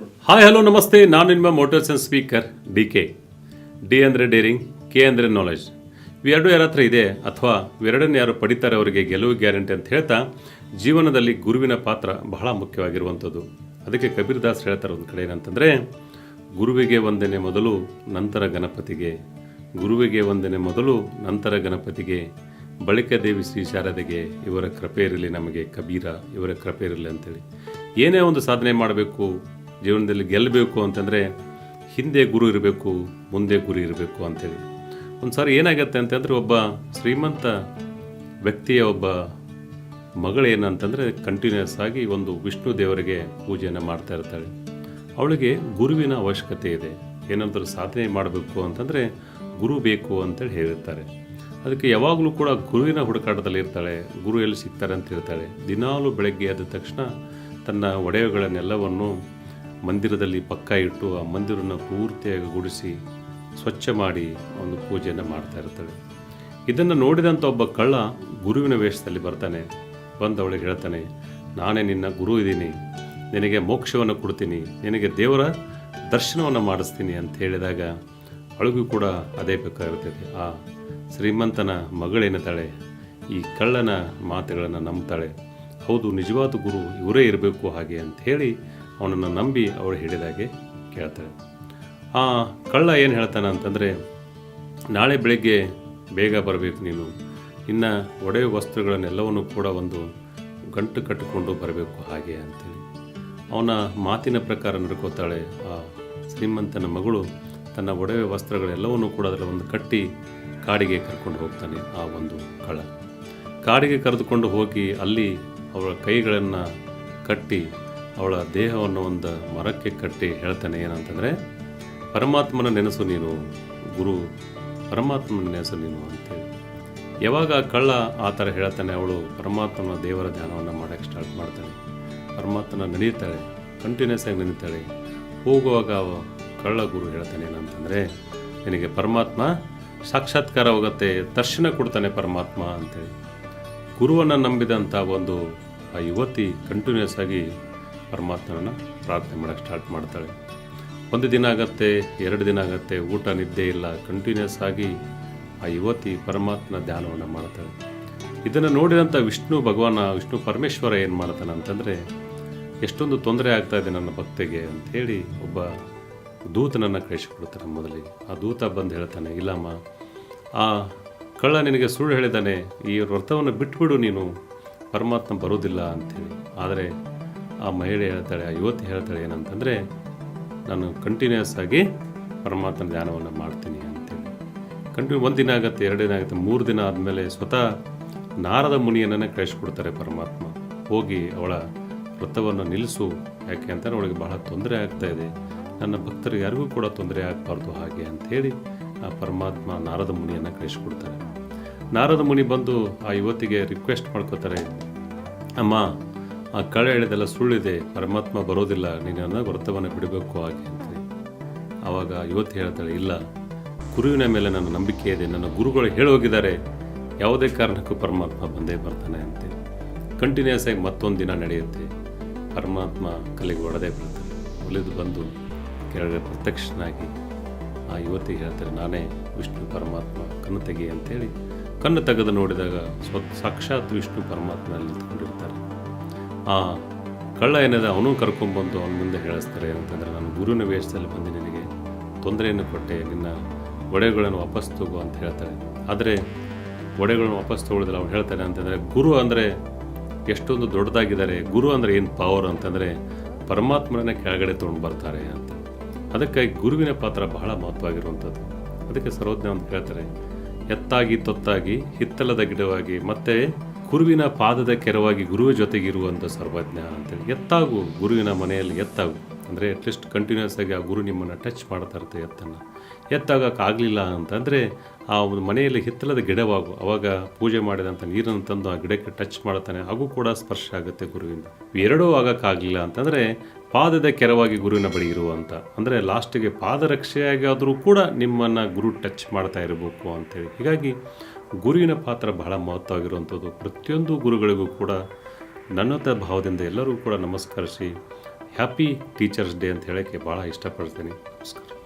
Hi hello ನಮಸ್ತೆ ನಾನು ನಿಮ್ಮ motors and speaker D K D ಅಂದರೆ ಡೇರಿಂಗ್ ಕೆ ಅಂದರೆ ನಾಲೆಜ್ ಇವೆರಡೂ ಯಾರ ಹತ್ರ ಇದೆ ಅಥವಾ ಇವೆರಡನ್ನು ಯಾರು ಪಡಿತಾರೆ ಅವರಿಗೆ ಗೆಲುವು ಗ್ಯಾರಂಟಿ ಅಂತ ಹೇಳ್ತಾ ಜೀವನದಲ್ಲಿ ಗುರುವಿನ ಪಾತ್ರ ಬಹಳ ಮುಖ್ಯವಾಗಿರುವಂಥದ್ದು ಅದಕ್ಕೆ ಕಬೀರ್ ದಾಸ್ ಹೇಳ್ತಾರೆ ಒಂದು ಕಡೆ ಏನಂತಂದರೆ ಗುರುವಿಗೆ ಒಂದನೇ ಮೊದಲು ನಂತರ ಗಣಪತಿಗೆ ಗುರುವಿಗೆ ಒಂದನೇ ಮೊದಲು ನಂತರ ಗಣಪತಿಗೆ ಬಳಿಕ ದೇವಿ ಶ್ರೀ ಶಾರದೆಗೆ ಇವರ ಕೃಪೆ ಇರಲಿ ನಮಗೆ ಕಬೀರ ಇವರ ಕೃಪೆ ಇರಲಿ ಅಂತೇಳಿ ಏನೇ ಒಂದು ಸಾಧನೆ ಮಾಡಬೇಕು ಜೀವನದಲ್ಲಿ ಗೆಲ್ಲಬೇಕು ಅಂತಂದರೆ ಹಿಂದೆ ಗುರು ಇರಬೇಕು, ಮುಂದೆ ಗುರಿ ಇರಬೇಕು ಅಂತೇಳಿ. ಒಂದು ಸಾರಿ ಏನಾಗತ್ತೆ ಅಂತಂದರೆ ಒಬ್ಬ ಶ್ರೀಮಂತ ವ್ಯಕ್ತಿಯ ಒಬ್ಬ ಮಗಳೇನಂತಂದರೆ ಕಂಟಿನ್ಯೂಸ್ ಆಗಿ ಒಂದು ವಿಷ್ಣು ದೇವರಿಗೆ ಪೂಜೆಯನ್ನು ಮಾಡ್ತಾ ಇರ್ತಾಳೆ. ಅವಳಿಗೆ ಗುರುವಿನ ಅವಶ್ಯಕತೆ ಇದೆ. ಏನಾದರೂ ಸಾಧನೆ ಮಾಡಬೇಕು ಅಂತಂದರೆ ಗುರು ಬೇಕು ಅಂತೇಳಿ ಹೇಳಿರ್ತಾರೆ. ಅದಕ್ಕೆ ಯಾವಾಗಲೂ ಕೂಡ ಗುರುವಿನ ಹುಡುಕಾಟದಲ್ಲಿ ಇರ್ತಾಳೆ, ಗುರು ಎಲ್ಲಿ ಸಿಗ್ತಾರೆ ಅಂತ ಹೇಳ್ತಾಳೆ. ದಿನಾಲೂ ಬೆಳಗ್ಗೆ ಆದ ತಕ್ಷಣ ತನ್ನ ಒಡೆಯಗಳನ್ನೆಲ್ಲವನ್ನು ಮಂದಿರದಲ್ಲಿ ಪಕ್ಕ ಇಟ್ಟು ಆ ಮಂದಿರನ ಪೂರ್ತಿಯಾಗಿ ಗುಡಿಸಿ ಸ್ವಚ್ಛ ಮಾಡಿ ಒಂದು ಪೂಜೆಯನ್ನು ಮಾಡ್ತಾ ಇರ್ತಾಳೆ. ಇದನ್ನು ನೋಡಿದಂಥ ಒಬ್ಬ ಕಳ್ಳ ಗುರುವಿನ ವೇಷದಲ್ಲಿ ಬರ್ತಾನೆ. ಬಂದು ಅವಳಿಗೆ ಹೇಳ್ತಾನೆ, ನಾನೇ ನಿನ್ನ ಗುರು ಇದ್ದೀನಿ. ನಿನಗೆ ಮೋಕ್ಷವನ್ನು ಕೊಡ್ತೀನಿ. ನಿನಗೆ ದೇವರ ದರ್ಶನವನ್ನು ಮಾಡಿಸ್ತೀನಿ ಅಂತ ಹೇಳಿದಾಗ ಅವಳಿಗೂ ಕೂಡ ಅದೇ ಬೇಕಾಗಿರ್ತದೆ ಆ ಶ್ರೀಮಂತನ ಮಗಳೇನತಾಳೆ ಈ ಕಳ್ಳನ ಮಾತುಗಳನ್ನು ನಂಬ್ತಾಳೆ. ಹೌದು, ನಿಜವಾದ ಗುರು ಇವರೇ ಇರಬೇಕು ಹಾಗೆ ಅಂತ ಹೇಳಿ ಅವನನ್ನು ನಂಬಿ ಅವರು ಹೇಳಿದಾಗೆ ಕೇಳ್ತಾಳೆ ಆ ಕಳ್ಳ ಏನು ಹೇಳ್ತಾನೆ ಅಂತಂದರೆ, ನಾಳೆ ಬೆಳಗ್ಗೆ ಬೇಗ ಬರಬೇಕು ನೀನು. ಇನ್ನು ಒಡೆಯ ವಸ್ತ್ರಗಳನ್ನೆಲ್ಲವನ್ನು ಕೂಡ ಒಂದು ಗಂಟು ಕಟ್ಟಿಕೊಂಡು ಬರಬೇಕು ಹಾಗೆ ಅಂತೇಳಿ. ಅವನ ಮಾತಿನ ಪ್ರಕಾರ ನಡ್ಕೋತಾಳೆ. ಆ ಶ್ರೀಮಂತನ ಮಗಳು ತನ್ನ ಒಡವೆ ವಸ್ತ್ರಗಳೆಲ್ಲವನ್ನೂ ಕೂಡ ಅದರ ಒಂದು ಕಟ್ಟಿ ಕಾಡಿಗೆ ಕರ್ಕೊಂಡು ಹೋಗ್ತಾನೆ ಆ ಒಂದು ಕಳ್ಳ. ಕಾಡಿಗೆ ಕರೆದುಕೊಂಡು ಹೋಗಿ ಅಲ್ಲಿ ಅವಳ ಕೈಗಳನ್ನು ಕಟ್ಟಿ ಅವಳ ದೇಹವನ್ನು ಒಂದು ಮರಕ್ಕೆ ಕಟ್ಟಿ ಹೇಳ್ತಾನೆ ಏನಂತಂದರೆ, ಪರಮಾತ್ಮನ ನೆನೆಸು ನೀನು, ಗುರು, ಪರಮಾತ್ಮನ ನೆನೆಸು ನೀನು ಅಂತೇಳಿ. ಯಾವಾಗ ಕಳ್ಳ ಆ ಥರ ಹೇಳ್ತಾನೆ, ಅವಳು ಪರಮಾತ್ಮನ ದೇವರ ಧ್ಯಾನವನ್ನು ಮಾಡೋಕ್ಕೆ ಸ್ಟಾರ್ಟ್ ಮಾಡ್ತಾಳೆ. ಪರಮಾತ್ಮನ ನಡೀತಾಳೆ ಕಂಟಿನ್ಯೂಸ್ ಆಗಿ ನಡೀತಾಳೆ ಹೋಗುವಾಗ ಕಳ್ಳ ಗುರು ಹೇಳ್ತಾನೆ ಏನಂತಂದರೆ, ನಿನಗೆ ಪರಮಾತ್ಮ ಸಾಕ್ಷಾತ್ಕಾರ ಹೋಗುತ್ತೆ, ದರ್ಶನ ಕೊಡ್ತಾನೆ ಪರಮಾತ್ಮ ಅಂತೇಳಿ. ಗುರುವನ್ನು ನಂಬಿದಂಥ ಒಂದು ಆ ಯುವತಿ ಕಂಟಿನ್ಯೂಸ್ ಆಗಿ ಪರಮಾತ್ಮನನ್ನು ಪ್ರಾರ್ಥನೆ ಮಾಡೋಕ್ಕೆ ಸ್ಟಾರ್ಟ್ ಮಾಡ್ತಾಳೆ. ಒಂದು ದಿನ ಆಗತ್ತೆ, ಎರಡು ದಿನ ಆಗತ್ತೆ, ಊಟ ನಿದ್ದೆ ಇಲ್ಲ ಕಂಟಿನ್ಯೂಸ್ ಆಗಿ ಆ ಯುವತಿ ಪರಮಾತ್ಮನ ಧ್ಯಾನವನ್ನು ಮಾಡ್ತಾಳೆ. ಇದನ್ನು ನೋಡಿದಂಥ ವಿಷ್ಣು ಭಗವಾನ, ವಿಷ್ಣು ಪರಮೇಶ್ವರ ಏನು ಮಾಡ್ತಾನೆ ಅಂತಂದರೆ, ಎಷ್ಟೊಂದು ತೊಂದರೆ ಆಗ್ತಾ ಇದೆ ನನ್ನ ಭಕ್ತಿಗೆ ಅಂಥೇಳಿ ಒಬ್ಬ ದೂತನನ್ನು ಕಳಿಸಿಕೊಡ್ತಾನೆ ಮೊದಲಿಗೆ. ಆ ದೂತ ಬಂದು ಹೇಳ್ತಾನೆ, ಇಲ್ಲಮ್ಮ, ಆ ಕಳ್ಳ ನಿನಗೆ ಸುಳ್ಳು ಹೇಳಿದ್ದಾನೆ, ಈ ವ್ರತವನ್ನು ಬಿಟ್ಬಿಡು ನೀನು, ಪರಮಾತ್ಮ ಬರೋದಿಲ್ಲ ಅಂತೇಳಿ. ಆದರೆ ಆ ಮಹಿಳೆ ಹೇಳ್ತಾಳೆ, ಆ ಯುವತಿ ಹೇಳ್ತಾಳೆ ಏನಂತಂದರೆ, ನಾನು ಕಂಟಿನ್ಯೂಸ್ ಆಗಿ ಪರಮಾತ್ಮನ ಧ್ಯಾನವನ್ನು ಮಾಡ್ತೀನಿ ಅಂತೇಳಿ. ಕಂಟಿನ್ಯೂ ಒಂದು ದಿನ ಆಗುತ್ತೆ, ಎರಡು ದಿನ ಆಗುತ್ತೆ, ಮೂರು ದಿನ ಆದಮೇಲೆ ಸ್ವತಃ ನಾರದ ಮುನಿಯನ್ನೇ ಕಳಿಸ್ಕೊಡ್ತಾರೆ ಪರಮಾತ್ಮ. ಹೋಗಿ ಅವಳ ವೃತ್ತವನ್ನು ನಿಲ್ಲಿಸು ಯಾಕೆ ಅಂತಂದರೆ ಅವಳಿಗೆ ಬಹಳ ತೊಂದರೆ ಆಗ್ತಾ ಇದೆ. ನನ್ನ ಭಕ್ತರಿಗೆ ಯಾರಿಗೂ ಕೂಡ ತೊಂದರೆ ಆಗಬಾರ್ದು ಹಾಗೆ ಅಂಥೇಳಿ ಆ ಪರಮಾತ್ಮ ನಾರದ ಮುನಿಯನ್ನು ಕಳಿಸ್ಕೊಡ್ತಾರೆ. ನಾರದ ಮುನಿ ಬಂದು ಆ ಯುವತಿಗೆ ರಿಕ್ವೆಸ್ಟ್ ಮಾಡ್ಕೋತಾರೆ ಅಮ್ಮ ಆ ಕಳೆ ಹೇಳಿದೆಲ್ಲ ಸುಳ್ಳಿದೆ, ಪರಮಾತ್ಮ ಬರೋದಿಲ್ಲ ನೀನನ್ನು ವ್ರತವನ್ನು ಬಿಡಬೇಕು ಹಾಗೆ ಅಂತೇಳಿ ಆವಾಗ ಯುವತಿ ಹೇಳ್ತಾಳೆ, ಇಲ್ಲ, ಗುರುವಿನ ಮೇಲೆ ನನ್ನ ನಂಬಿಕೆ ಇದೆ, ನನ್ನ ಗುರುಗಳು ಹೇಳೋಗಿದ್ದಾರೆ, ಯಾವುದೇ ಕಾರಣಕ್ಕೂ ಪರಮಾತ್ಮ ಬಂದೇ ಬರ್ತಾನೆ ಅಂತೇಳಿ ಕಂಟಿನ್ಯೂಸ್ ಆಗಿ ಮತ್ತೊಂದು ದಿನ ನಡೆಯುತ್ತೆ, ಪರಮಾತ್ಮ ಕಲೆಗೆ ಒಡೆದೇ ಬರ್ತಾನೆ. ಒಲಿದು ಬಂದು ಕೆಳಗೆ ಪ್ರತ್ಯಕ್ಷನಾಗಿ ಆ ಯುವತಿ ಹೇಳ್ತಾರೆ ನಾನೇ ವಿಷ್ಣು ಪರಮಾತ್ಮ, ಕಣ್ಣು ತೆಗಿ ಅಂತೇಳಿ. ಕಣ್ಣು ತೆಗೆದು ನೋಡಿದಾಗ ಸ್ವ, ಸಾಕ್ಷಾತ್ ವಿಷ್ಣು ಪರಮಾತ್ಮ ಅಲ್ಲಿ ನಿಂತ್ಕೊಂಡಿರ್ತಾರೆ. ಆ, ಕಳ್ಳ ಏನಿದೆ ಅವನು ಕರ್ಕೊಂಡ್ಬಂದು ಅವನ ಮುಂದೆ ಹೇಳಿಸ್ತಾರೆ ಅಂತಂದರೆ ನಾನು ಗುರುವಿನ ವೇಷದಲ್ಲಿ ಬಂದು ನಿನಗೆ ತೊಂದರೆಯನ್ನು ಕೊಟ್ಟೆ, ನಿನ್ನ ಒಡೆಗಳನ್ನು ವಾಪಸ್ ತಗೋ ಅಂತ ಹೇಳ್ತಾರೆ ಆದರೆ ಒಡೆಗಳನ್ನು ವಾಪಸ್ ತಗೊಳ್ಳೋದಿಲ್ಲ, ಅವನು ಹೇಳ್ತಾನೆ ಅಂತಂದರೆ, ಗುರು ಅಂದರೆ ಎಷ್ಟೊಂದು ದೊಡ್ಡದಾಗಿದ್ದಾರೆ, ಗುರು ಅಂದರೆ ಏನು ಪವರ್ ಅಂತಂದರೆ ಪರಮಾತ್ಮನೇ ಕೆಳಗಡೆ ತೊಗೊಂಡು ಬರ್ತಾರೆ ಅಂತ. ಅದಕ್ಕಾಗಿ ಗುರುವಿನ ಪಾತ್ರ ಬಹಳ ಮಹತ್ವವಾಗಿರುವಂಥದ್ದು. ಅದಕ್ಕೆ ಸರ್ವಜ್ಞ ಅಂತ ಹೇಳ್ತಾರೆ, ಎತ್ತಾಗಿ ತೊತ್ತಾಗಿ ಹಿತ್ತಲದ ಗಿಡವಾಗಿ, ಮತ್ತೆ ಗುರುವಿನ ಪಾದದ ಕೆರವಾಗಿ ಗುರುವ ಜೊತೆಗಿರುವಂಥ ಸರ್ವಜ್ಞ ಅಂತೇಳಿ ಎತ್ತಾಗು ಗುರುವಿನ ಮನೆಯಲ್ಲಿ ಎತ್ತಾಗು. ಅಂದರೆ ಅಟ್ಲೀಸ್ಟ್ ಕಂಟಿನ್ಯೂಸ್ ಆಗಿ ಆ ಗುರು ನಿಮ್ಮನ್ನು ಟಚ್ ಮಾಡ್ತಾ ಇರುತ್ತೆ ಎತ್ತನ್ನು. ಎತ್ತಾಗೋಕ್ಕಾಗಲಿಲ್ಲ ಅಂತಂದರೆ ಆ ಒಂದು ಮನೆಯಲ್ಲಿ ಹಿತ್ತಲದ ಗಿಡವಾಗು. ಅವಾಗ ಪೂಜೆ ಮಾಡಿದಂಥ ನೀರನ್ನು ತಂದು ಆ ಗಿಡಕ್ಕೆ ಟಚ್ ಮಾಡ್ತಾನೆ. ಹಾಗೂ ಕೂಡ ಸ್ಪರ್ಶ ಆಗುತ್ತೆ ಗುರುವಿಂದ. ಎರಡೂ ಆಗೋಕ್ಕಾಗಲಿಲ್ಲ ಅಂತಂದರೆ ಪಾದದ ಕೆರವಾಗಿ ಗುರುವಿನ ಬಳಿ ಇರುವಂಥ, ಅಂದರೆ ಲಾಸ್ಟಿಗೆ ಪಾದರಕ್ಷೆಯಾಗಿ ಆದರೂ ಕೂಡ ನಿಮ್ಮನ್ನು ಗುರು ಟಚ್ ಮಾಡ್ತಾ ಇರಬೇಕು ಅಂತೇಳಿ ಹೀಗಾಗಿ ಗುರುವಿನ ಪಾತ್ರ ಬಹಳ ಮಹತ್ವವಾಗಿರುವಂಥದ್ದು. ಪ್ರತಿಯೊಂದು ಗುರುಗಳಿಗೂ ಕೂಡ ನನ್ನತ ಭಾವದಿಂದ ಎಲ್ಲರೂ ಕೂಡ ನಮಸ್ಕರಿಸಿ ಹ್ಯಾಪಿ ಟೀಚರ್ಸ್ ಡೇ ಅಂತ ಹೇಳೋಕ್ಕೆ ಭಾಳ ಇಷ್ಟಪಡ್ತೀನಿ. ನಮಸ್ಕಾರ.